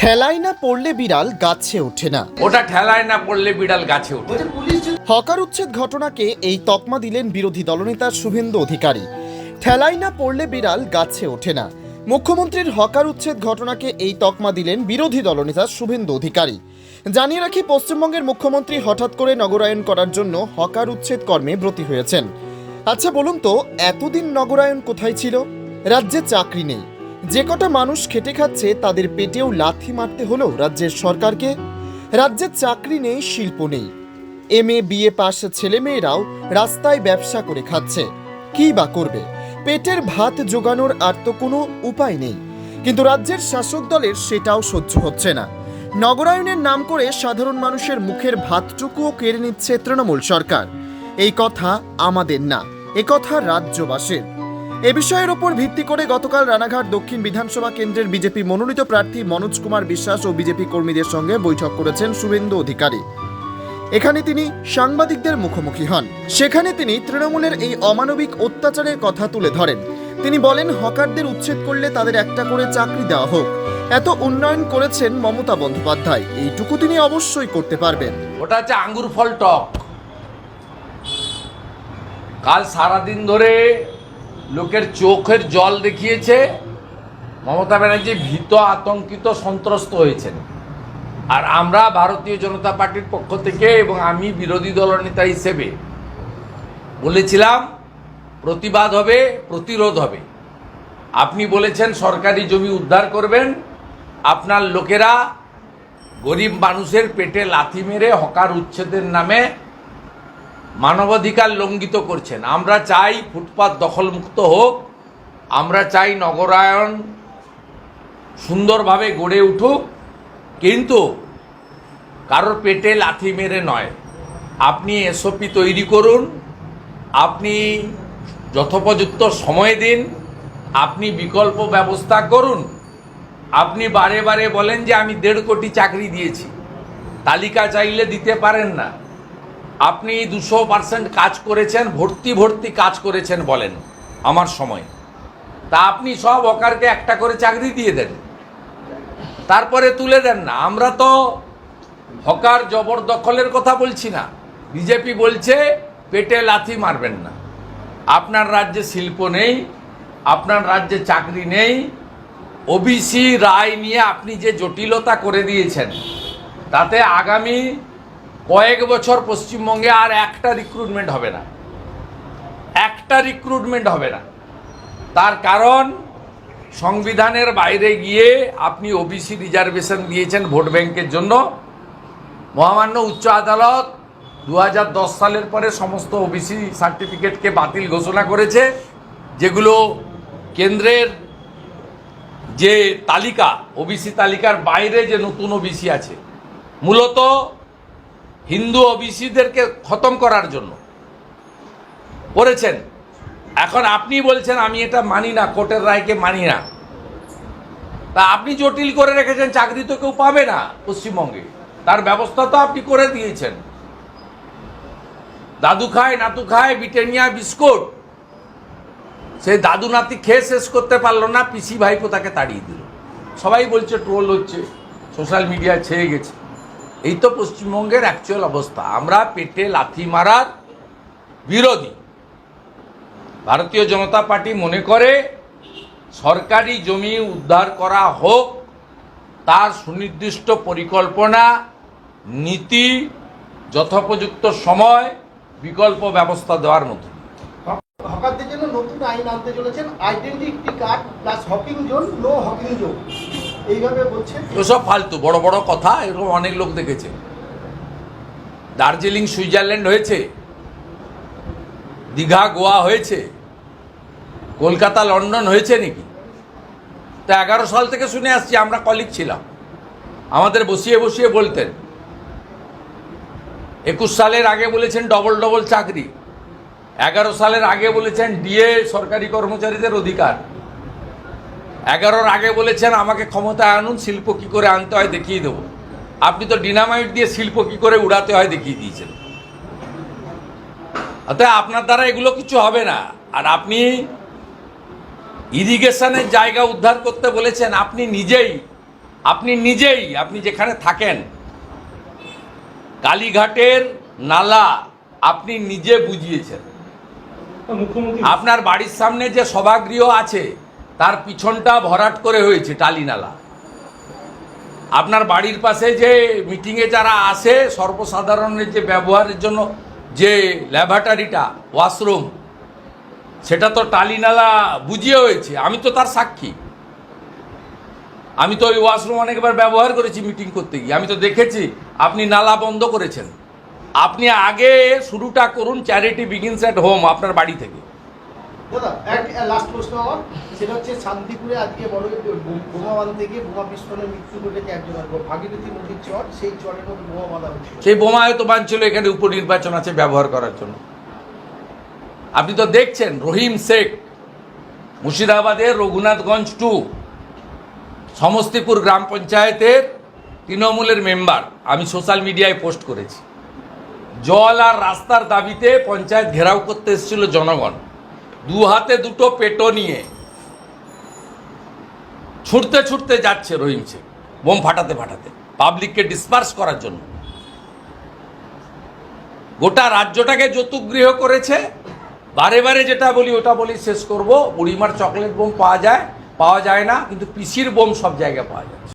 ঠেলায় না পড়লে বিড়াল গাছে ওঠে না। ওটা ঠেলায় না পড়লে বিড়াল গাছে ওঠে। হকার উচ্ছেদ ঘটনাকে এই তকমা দিলেন বিরোধী দলনেতা শুভেন্দু অধিকারী। ঠেলায় না পড়লে বিড়াল গাছে ওঠে না। মুখ্যমন্ত্রীর হকার উচ্ছেদ ঘটনাকে এই তকমা দিলেন বিরোধী দলনেতা শুভেন্দু অধিকারী। জানিয়ে রাখি পশ্চিমবঙ্গের মুখ্যমন্ত্রী হঠাৎ করে নগরায়ন করার জন্য হকার উচ্ছেদ কর্মে ব্রতী হয়েছেন। আচ্ছা বলুন তো এতদিন নগরায়ন কোথায় ছিল? রাজ্যে চাকরি নেই। যে কটা মানুষ খেটে খাচ্ছে, তাদের পেটেও লাথি মারতে হলো রাজ্যের সরকারকে, রাজ্যে চাকরি নেই, শিল্প নেই। এম এ বিএ পাশ ছেলেমেয়েরাও রাস্তায় ব্যবসা করে খাচ্ছে। কি বা করবে? পেটের ভাত জোগানোর আর তো কোনো উপায় নেই। কিন্তু রাজ্যের শাসক দলের সেটাও সহ্য হচ্ছে না। নগরায়নের নাম করে সাধারণ মানুষের মুখের ভাতটুকুও কেড়ে নিচ্ছে তৃণমূল সরকার। এই কথা আমাদের না, এ কথা রাজ্যবাসীর। এ বিষয়ের ওপর ভিত্তি করে গতকাল রানাঘাট দক্ষিণ বিধানসভা কেন্দ্রের বিজেপি মনোনীত প্রার্থী মনোজ কুমার বিশ্বাস ও বিজেপি কর্মীদের সঙ্গে বৈঠক করেছেন শুভেন্দু অধিকারী। এখানে তিনি সাংবাদিকদের মুখোমুখি হন। সেখানে তিনি তৃণমূলের এই অমানবিক অত্যাচারের কথা তুলে ধরেন। তিনি বলেন, হকারদের উচ্ছেদ করলে তাদের একটা করে চাকরি দেওয়া হোক। এত উন্নয়ন করেছেন মমতা বন্দ্যোপাধ্যায়। এইটুকু তিনি অবশ্যই করতে পারবেন। ওটা হচ্ছে আঙ্গুর ফল টক। কাল সারাদিন ধরে লোকের চোখের জল দেখিয়েছে, মমতা ব্যানার্জি ভীত, আতঙ্কিত, সন্ত্রস্ত হয়েছেন। আর আমরা ভারতীয় জনতা পার্টির পক্ষ থেকে এবং আমি বিরোধী দলনেতা হিসেবে বলেছিলাম, প্রতিবাদ হবে, প্রতিরোধ হবে। আপনি বলেছেন সরকারি জমি উদ্ধার করবেন, আপনার লোকেরা গরিব মানুষের পেটে লাথি মেরে হকার উচ্ছেদের নামে মানবাধিকার লঙ্ঘিত করছেন। আমরা চাই ফুটপাত দখলমুক্ত হোক, আমরা চাই নগরায়ন সুন্দরভাবে গড়ে উঠুক, কিন্তু কারোর পেটে লাথি মেরে নয়। আপনি এসওপি তৈরি করুন, আপনি যথোপযুক্ত সময় দিন, আপনি বিকল্প ব্যবস্থা করুন। আপনি বারে বারে বলেন যে আমি দেড় কোটি চাকরি দিয়েছি। তালিকা চাইলে দিতে পারেন না। আপনি দুশো পার্সেন্ট কাজ করেছেন, ভর্তি ভর্তি কাজ করেছেন বলেন আমার সময়। তা আপনি সব হকারকে একটা করে চাকরি দিয়ে দেন। তারপরে তুলে দেন না। আমরা তো হকার জবরদখলের কথা বলছি না। বিজেপি বলছে, পেটে লাথি মারবেন না। আপনার রাজ্যে শিল্প নেই, আপনার রাজ্যে চাকরি নেই, ওবিসি রায় নিয়ে আপনি যে জটিলতা করে দিয়েছেন, তাতে আগামী কয়েক বছর পশ্চিমবঙ্গে আর একটা রিক্রুটমেন্ট হবে না। একটা রিক্রুটমেন্ট হবে না। তার কারণ, সংবিধানের বাইরে গিয়ে আপনি ওবিসি রিজার্ভেশন দিয়েছেন ভোট ব্যাংকের জন্য। মহামান্য উচ্চ আদালত দু হাজার দশ সালের পরে সমস্ত ওবিসি সার্টিফিকেটকে বাতিল ঘোষণা করেছে, যেগুলো কেন্দ্রের যে তালিকা ওবিসি তালিকার বাইরে যে নতুন ওবিসি আছে। মূলত হিন্দু ও ওবিসিদেরকে খতম করার জন্য। করেছেন। এখন আপনি বলছেন, আমি এটা মানি না, কোর্টের রায়কে মানি না। তা আপনি জটিল করে রেখেছেন, চাকরি তো কেউ পাবে না পশ্চিমবঙ্গে। তার ব্যবস্থা তো আপনি করে দিয়েছেন। দাদু খায়, নাতু খায়, ব্রিটানিয়া বিস্কুট। সে দাদু নাতি খেয়ে শেষ করতে পারল না, পিসি ভাইপো তাকে তাড়িয়ে দিল। সবাই বলছে, ট্রোল হচ্ছে, সোশ্যাল মিডিয়া ছেয়ে গেছে। এই তো পশ্চিমবঙ্গের অ্যাকচুয়াল অবস্থা। আমরা পেটে লাথি মারার বিরোধী। ভারতীয় জনতা পার্টি মনে করে, সরকারি জমি উদ্ধার করা হোক, তার সুনির্দিষ্ট পরিকল্পনা, নীতি, যথোপযুক্ত সময়, বিকল্প ব্যবস্থা দেওয়ার মতো হকারদের জন্য নতুন আইন আনতে চলেছেন identity card plus hawking zone no hawking zone ওসব ফালতু, বড় বড় কথা, এরকম অনেক লোক দেখেছে। দার্জিলিং, সুইজারল্যান্ড হয়েছে, দীঘা, গোয়া হয়েছে, কলকাতা, লন্ডন হয়েছে নাকি? তো এগারো সাল থেকে শুনে আসছি, আমরা কলিগ ছিলাম। আমাদের বসিয়ে বসিয়ে বলতেন। একুশ সালের আগে বলেছেন ডবল ডবল চাকরি। এগারো সালের আগে বলেছেন ডিএ সরকারি কর্মচারীদের অধিকার। এগারোর আগে বলেছেন আমাকে ক্ষমতায় আনুন শিল্প কি করে আনতে হয় দেখিয়ে দেবো। আপনি তো ডিনামাইট দিয়ে শিল্প কি করে উড়াতে হয় দেখিয়ে দিয়েছেন। অতএব আপনার দ্বারা এগুলো কিছু হবে না। আর আপনি ইরিগেশনের জায়গা উদ্ধার করতে বলেছেন আপনি নিজেই আপনি নিজেই আপনি যেখানে থাকেন কালীঘাটের নালা আপনি নিজে বুঝিয়েছেন। আপনার বাড়ির সামনে যে সভাগৃহ আছে তার পিছনটা ভরাট করে হয়েছে টালি নালা। আপনার বাড়ির পাশে যে মিটিংয়ে যারা আসে, সর্বসাধারণের যে ব্যবহারের জন্য যে ল্যাবরেটরিটা, ওয়াশরুম, সেটা তো টালি নালা বুঝিয়ে হয়েছে। আমি তো তার সাক্ষী। আমি তো ওই ওয়াশরুম অনেকবার ব্যবহার করেছি মিটিং করতে গিয়ে। আমি তো দেখেছি, আপনি নালা বন্ধ করেছেন। আপনি আগে শুরুটা করুন, চ্যারিটি বিগিনস অ্যাট হোম আপনার বাড়ি থেকে। দাদা লাস্ট প্রশ্ন আমার। সেটা হচ্ছে শান্তিপুরে আজকে বড় বোমা বাঁধতে গিয়ে বোমা বিস্ফোরণে মৃত্যু ঘটেছে একজনের ভাগীরথী নদীর চর। সেই চরের মধ্যে বোমা বাঁধা হচ্ছে সেই বোমা হয়তো বানছিল এখানে উপনির্বাচন আছে ব্যবহার করার জন্য। আপনি তো দেখছেন, রহিম শেখ মুর্শিদাবাদের রঘুনাথগঞ্জ টু, সমস্তিপুর গ্রাম পঞ্চায়েতের তৃণমূলের মেম্বার। আমি সোশ্যাল মিডিয়ায় পোস্ট করেছি। জল আর রাস্তার দাবিতে পঞ্চায়েত ঘেরাও করতে এসেছিল জনগণ। দু হাতে দুটো পেটো নিয়ে ছুটতে ছুটতে যাচ্ছে রহিম শেখ, বোম ফাটাতে ফাটাতে পাবলিককে ডিসপার্স করার জন্য। গোটা রাজ্যটাকে যৌতুকগৃহ করেছে। বারে বারে যেটা বলি, ওটা বলি, শেষ করব। বুড়িমার চকলেট বোম পাওয়া যায় পাওয়া যায় না, কিন্তু পিসির বোম সব জায়গায় পাওয়া যায়